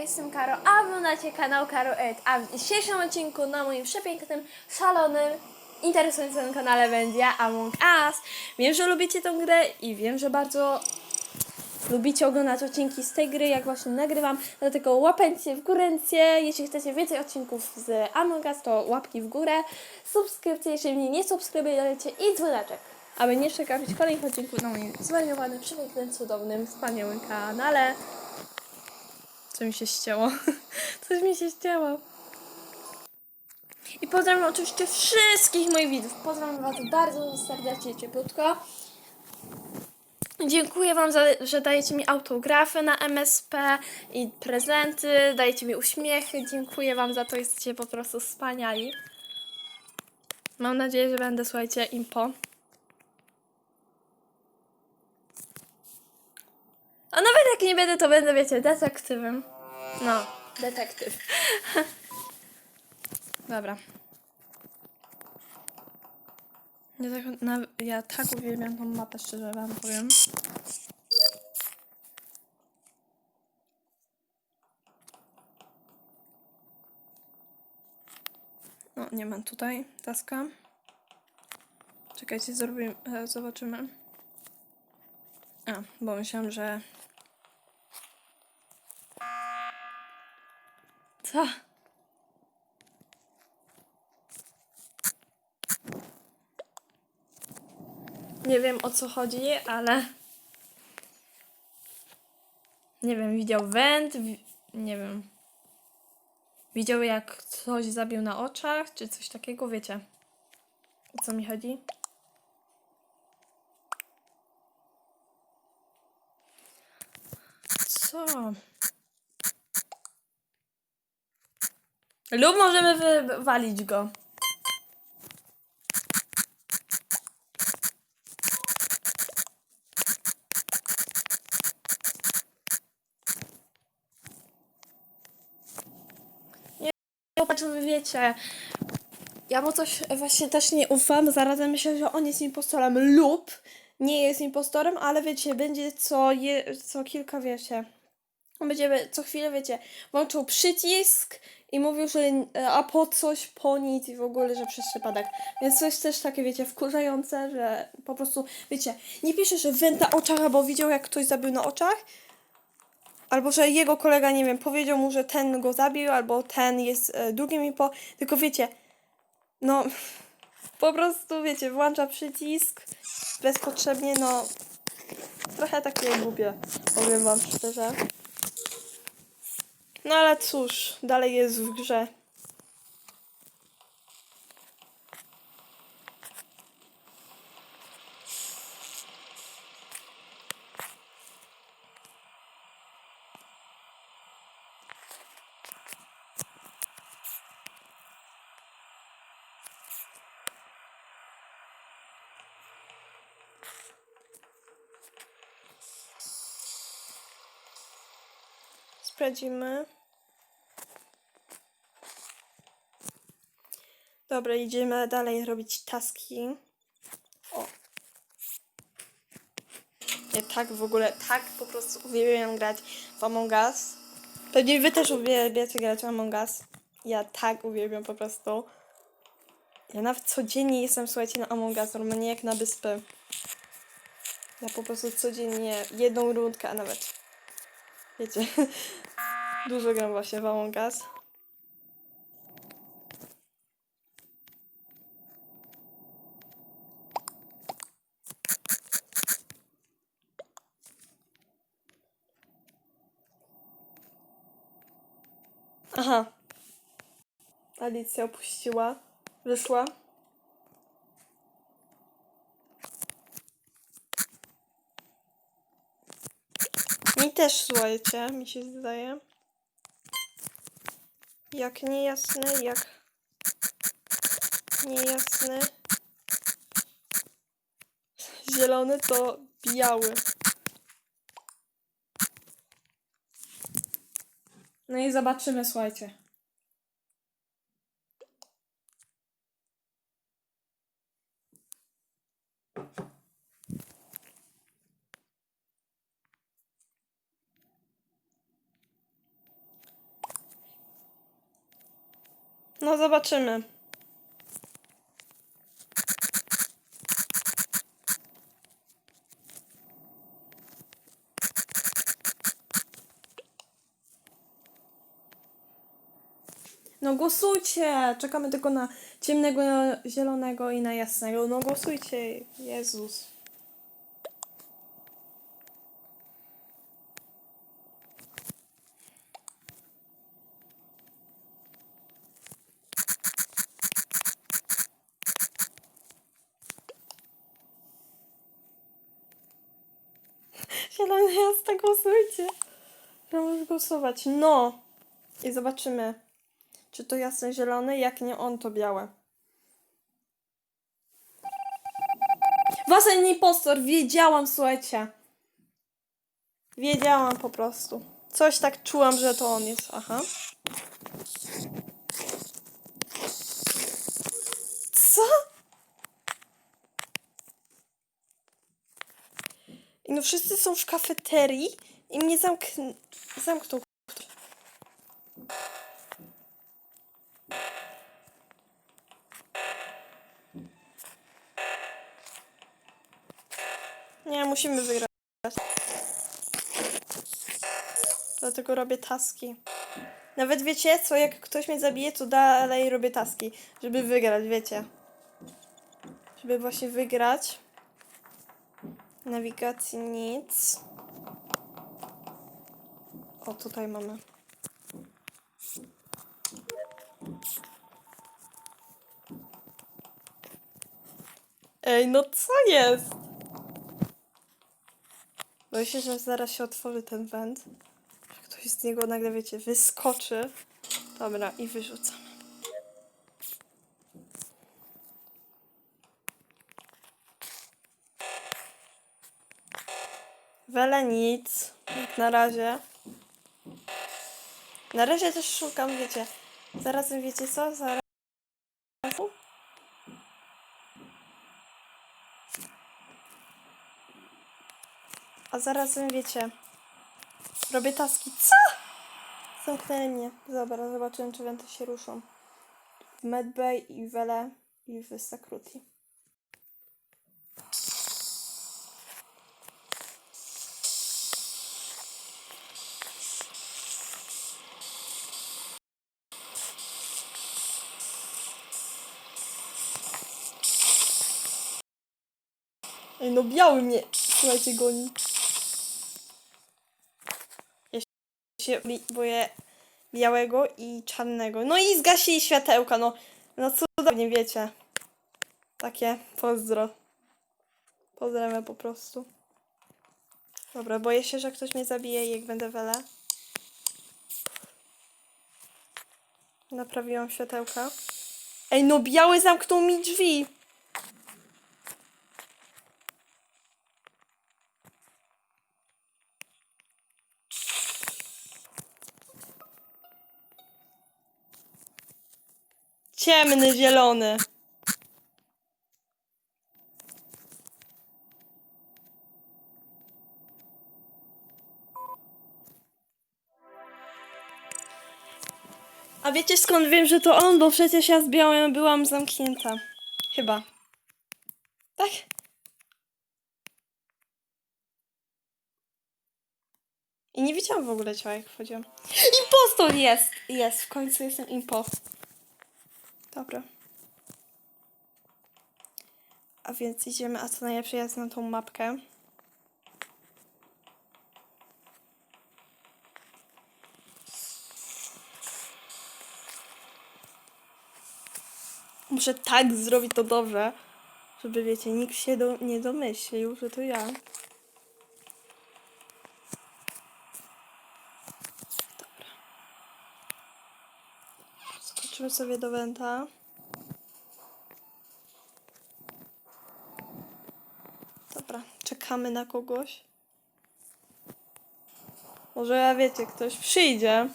jestem Karo, a wy macie kanał Karo Ed. A w dzisiejszym odcinku na moim przepięknym, szalonym, interesującym kanale będzie Among Us. Wiem, że lubicie tę grę i wiem, że bardzo lubicie oglądać odcinki z tej gry, jak właśnie nagrywam. Dlatego łapęcie w górę, jeśli chcecie więcej odcinków z Among Us, to łapki w górę, subskrypcje, jeżeli mnie nie subskrybujecie i dzwoneczek, aby nie przegapić kolejnych odcinków na moim zwariowanym, przepięknym, cudownym, wspaniałym kanale. Co mi się ścięło? Coś mi się ścięło. I pozdrawiam oczywiście wszystkich moich widzów. Pozdrawiam Was bardzo serdecznie, cieplutko. Dziękuję Wam, za, że dajecie mi autografy na MSP i prezenty, dajecie mi uśmiechy. Dziękuję Wam za to, jesteście po prostu wspaniali. Mam nadzieję, że będę, słuchajcie, impo. A nawet jak nie będę, to będę, wiecie, detektywem. No, detektyw. Dobra. Ja tak, na, ja tak uwielbiam tą mapę, szczerze wam powiem. No, nie mam tutaj taska. Czekajcie, zrobimy, e, zobaczymy. A, bo myślałam, że... Nie wiem o co chodzi, ale. Nie wiem, widział węd, nie wiem. Widział jak coś zabił na oczach, czy coś takiego, wiecie. O co mi chodzi? Co? Lub możemy wywalić go. Popatrz, wy wiecie, ja mu coś właśnie też nie ufam, zarazem myślę, że on jest impostorem lub nie jest impostorem, ale wiecie, będzie co, je, co kilka, wiecie, on będzie co chwilę, wiecie, włączył przycisk i mówił, że e, a po coś, po nic i w ogóle, że przez przypadek. Więc to jest też takie, wiecie, wkurzające, że po prostu, wiecie, nie pisze, że węd na oczach, bo widział jak ktoś zabił na oczach, albo że jego kolega, nie wiem, powiedział mu, że ten go zabił, albo ten jest e, drugim i po. Tylko wiecie, no po prostu wiecie, włącza przycisk bezpotrzebnie, no trochę takie głupie, powiem wam szczerze. No ale cóż, dalej jest w grze. Sprawdzimy. Dobra, idziemy dalej robić taski. O. Ja tak w ogóle, tak po prostu uwielbiam grać w Among Us. Pewnie wy też uwielbiacie grać w Among Us. Ja tak uwielbiam po prostu. Ja nawet codziennie jestem, słuchajcie, na Among Us, normalnie jak na wyspę. Ja po prostu codziennie jedną rundkę, a nawet wiecie, dużo gram właśnie w Among Us. Aha. Alicja opuściła. Wyszła. Mi też, słuchajcie, mi się zdaje. Jak niejasny, jak niejasny. Zielony to biały. No i zobaczymy, słuchajcie. No zobaczymy. No głosujcie! Czekamy tylko na ciemnego, zielonego i na jasnego. No głosujcie! Jezus. Zielony jasne, głosujcie! Możesz głosować. No! I zobaczymy. Czy to jasny zielony? Jak nie on, to białe. Wasen impostor! Wiedziałam, słuchajcie. Wiedziałam po prostu. Coś tak czułam, że to on jest. Aha. Co? I no wszyscy są w kafeterii i mnie zamk... zamknął. Nie, musimy wygrać. Dlatego robię taski. Nawet wiecie co, jak ktoś mnie zabije, to dalej robię taski, żeby wygrać, wiecie. Żeby właśnie wygrać. Nawigacji nic. O, tutaj mamy. Ej, no co jest? Boję się, że zaraz się otworzy ten węd. Ktoś z niego nagle, wiecie, wyskoczy. Dobra, i wyrzucamy. Wele nic. Na razie. Na razie też szukam, wiecie. Zarazem wiecie co? Zaraz. A zarazem wiecie. Robię taski. Co? Zamknęli mnie. Dobra, zobaczymy, czy wenty się ruszą. W Medbay i Wele i w Sakruti. Ej, no biały mnie, słuchajcie, goni. Ja się boję białego i czarnego. No i zgasili światełka, no. No cudownie, wiecie. Takie, pozdro. Pozdrawiam po prostu. Dobra, boję się, że ktoś mnie zabije, jak będę wele. Naprawiłam światełka. Ej, no biały zamknął mi drzwi. Ciemny, zielony. A wiecie skąd wiem, że to on? Bo przecież ja z białym byłam zamknięta. Chyba. Tak? I nie widziałam w ogóle ciała, jak wchodziłam. Impostor jest! Jest, w końcu jestem impo. Dobra. A więc idziemy, a co najlepsze jest na tą mapkę. Muszę tak zrobić to dobrze, żeby wiecie, nikt się do, nie domyślił, że to ja. Skoczymy sobie do Wenta. Dobra, czekamy na kogoś. Może ja wiecie, ktoś przyjdzie.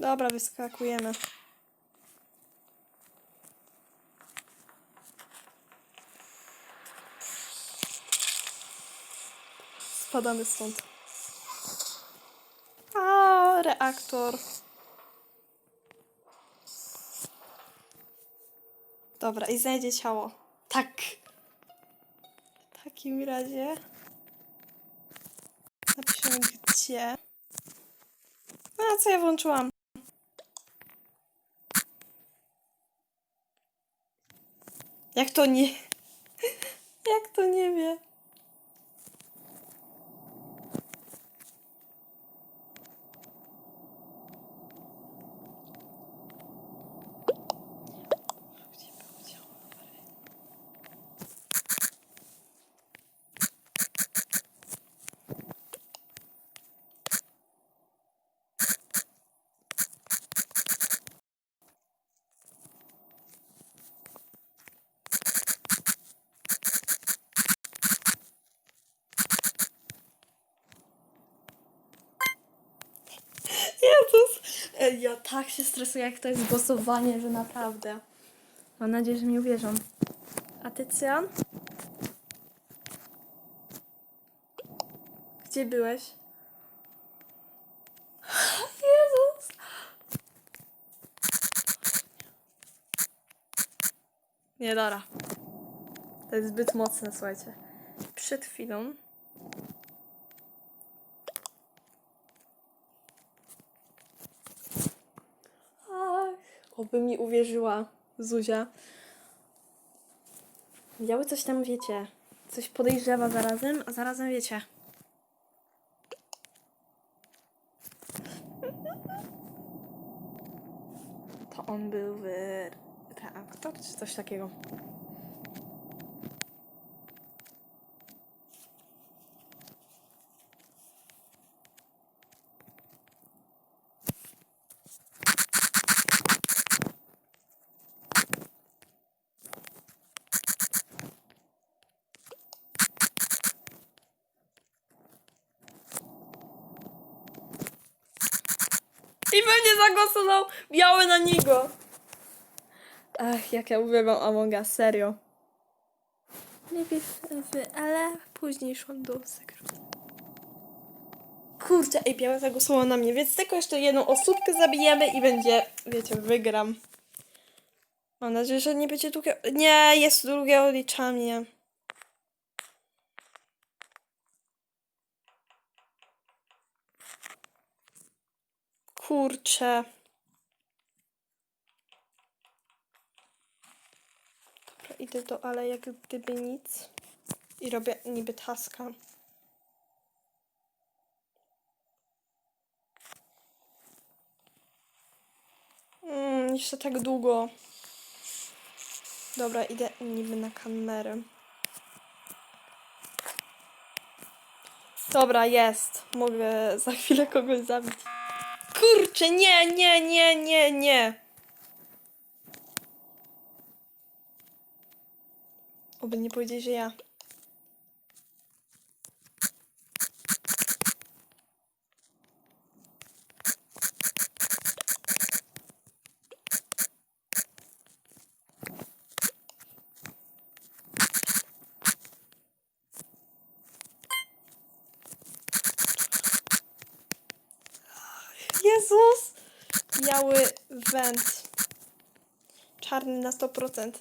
Dobra, wyskakujemy. Spadamy stąd. A, reaktor. Dobra, i znajdzie ciało. Tak. W takim razie. Napiszemy gdzie. No, a co ja włączyłam? Jak to nie. Jak to nie wie? Gdzie było ciało? Jezus! Ej, Ja tak się stresuję, jak to jest głosowanie, że naprawdę. Mam nadzieję, że mi uwierzą. A ty, Cyjan? Gdzie byłeś? Jezus! Nie, dobra. To jest zbyt mocne, słuchajcie. Przed chwilą Ach, oby mi uwierzyła Zuzia. Miały coś tam, wiecie, coś podejrzewa zarazem, a zarazem wiecie. To on był w reaktor, czy coś takiego. I pewnie zagłosował biały na niego. Ach, jak ja uwielbiam Among Us, serio. Najpierw wy, ale później szłam do sekretu. Kurczę, ej, białe zagłosowało na mnie, więc tylko jeszcze jedną osóbkę zabijemy i będzie, wiecie, wygram. Mam nadzieję, że nie będzie drugie... Nie, jest drugie odliczanie. Kurczę. Dobra, idę do ale jak gdyby nic. I robię niby taska. Mm, jeszcze tak długo. Dobra, idę niby na kamerę. Dobra, jest. Mogę za chwilę kogoś zabić. Kurczę, nie, nie, nie, nie, nie. Oby nie powiedzieć, że ja. Jezus! Biały węd. Na 100%.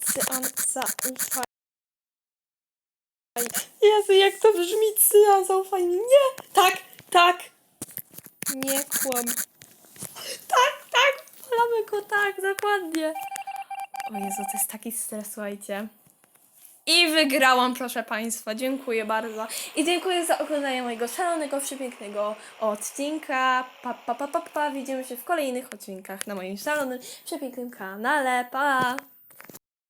Cyan zaufaj. Jezu, jak to brzmi, cyan zaufaj mi. Nie! Tak, tak! Nie kłam. Tak, tak! Polamy go tak, dokładnie. O Jezu, to jest taki stres, słuchajcie. I wygrałam, proszę Państwa. Dziękuję bardzo. I dziękuję za oglądanie mojego szalonego, przepięknego odcinka. Pa, pa, pa, pa, pa. Widzimy się w kolejnych odcinkach na moim szalonym, przepięknym kanale. Pa!